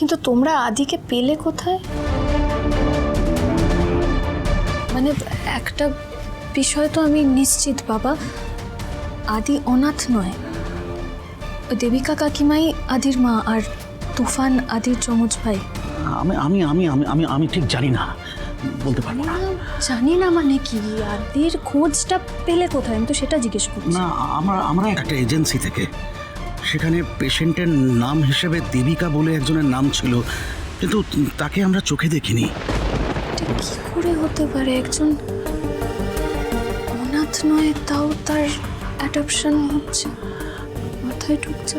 কিন্তু তোমরা আদিকে পেলে কোথায়? মানে একটা বিষয় তো আমি নিশ্চিত বাবা। আদি অনাথ নয়। দেবিকা কাকিমাই আদির মা আর তুফান আদির যমজ ভাই। আমি আমি আমি আমি আমি আমি ঠিক জানি না। বলতে পারব না। না, জানি না মানে কি? আদির খোঁজটা পেলে কোথায়? আমি তো সেটা জিজ্ঞেস করছি। না আমরা আমরা একটা এজেন্সি থেকে সেখানে পেশেন্টের নাম হিসেবে দেবিকা বলে একজনের নাম ছিল কিন্তু তাকে আমরা চোখে দেখিনি। কি করে হতে পারে? একজন অনাথ নয় তাও তার অ্যাডাপশন হচ্ছে। মাথায় ঢুকছে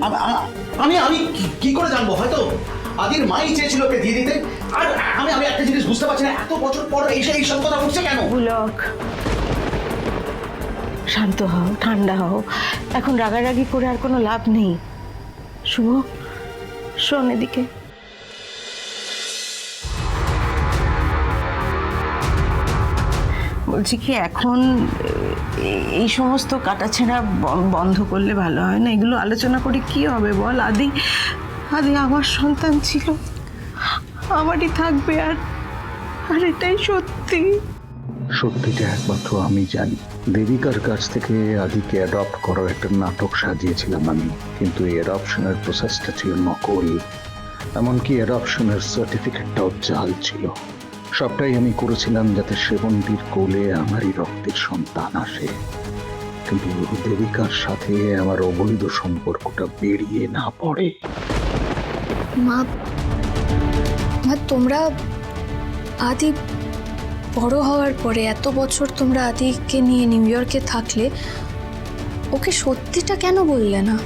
আমি আমি কি- করে জানব? হয়তো আদির মাই চেয়েছিল ওকে দিয়ে দিতে। আর আমি আমি একটা জিনিস বুঝতে পারছি না এত বছর পর এসে এই সব কথা উঠছে কেন? শান্ত হও, ঠান্ডা হও। এখন রাগারাগি করে আর কোনো লাভ নেই। শুভ, শোন এদিকে। বলছি কি, এখন এই সমস্ত কাটাছেঁড়া বন্ধ করলে ভালো হয় না? এগুলো আলোচনা করে কি হবে বল, আদি? আদি, আমার সন্তান ছিল। আমারই থাকবে আর আর এটাই সত্যি। সত্যিটা একমাত্র আমি জানি। দেবিকার কাছ থেকে আদিকে অ্যাডপ্ট করার একটা নাটক সাজিয়েছিলাম আমি, কিন্তু এই অ্যাডপশনের প্রসেসটা ছিল নকল। এমনকি অ্যাডপশনের সার্টিফিকেটটাও জাল ছিল। সবটাই আমি করেছিলাম যাতে সেবন্তীর কোলে আমারই রক্তের সন্তান আসে। কিন্তু দেবিকার সাথে আমার অবৈধ সম্পর্কটা বেরিয়ে না পড়ে। মা মা, তোমরা আদি বড় হওয়ার পরে এত বছর তোমরা আদিকে নিয়ে নিউ ইয়র্কে থাকলে ওকে সত্যিটা কেন বললে না?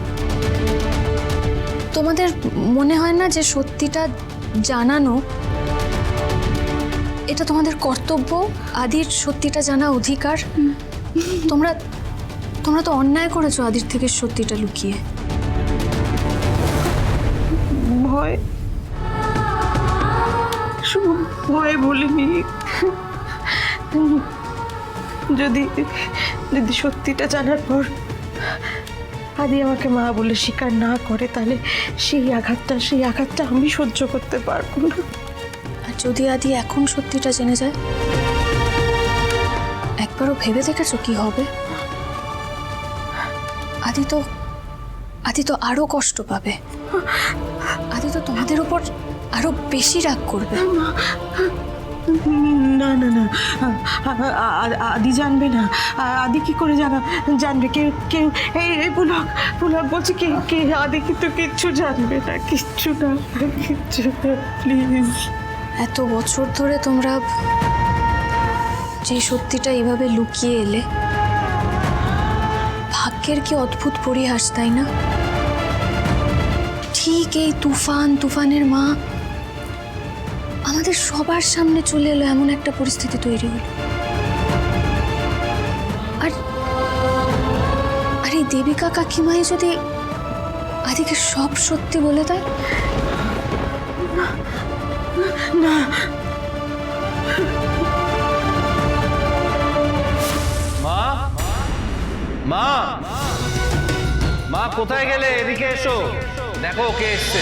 তোমাদের মনে হয় না যে সত্যিটা জানানো এটা তোমাদের কর্তব্য? আদির সত্যিটা জানা অধিকার? তোমরা তোমরা তো অন্যায় করেছ আদির থেকে সত্যিটা লুকিয়ে। ভয়। শুধু ভয় বলিনি। যদি যদি সত্যিটা জানার পর আদি আমাকে মা বলে স্বীকার না করে তাহলে সেই আঘাতটা সেই আঘাতটা আমি সহ্য করতে পারব না। আর যদি আদি এখন সত্যিটা জেনে যায় একবারও ভেবে দেখেছ কি হবে? আদি তো আদি তো আরও কষ্ট পাবে। আদি তো তোমাদের উপর আরও বেশি রাগ করবে। না না না। আদি জানবে না। আদি কি করে জানা? জানবে কেউ কেউ। এই এই পুলক পুলক বলছি কে কে আদি কিন্তু কিচ্ছু জানবে না, কিচ্ছু না কিচ্ছু না প্লিজ এত বছর ধরে তোমরা যে সত্যিটা এইভাবে লুকিয়ে এলে, ভাগ্যের কি অদ্ভুত পরিহাস, তাই না? ঠিক এই তুফান, তুফানের মা আমাদের সবার সামনে চলে এলো এমন একটা পরিস্থিতি তৈরি হলো। আর আর এই দেবিকা কাকিমাই যদি আদিকে সব সত্যি বলে দেয়? মা? মা? মা কোথায় গেলে? এদিকে এসো। দেখো কে এসছে।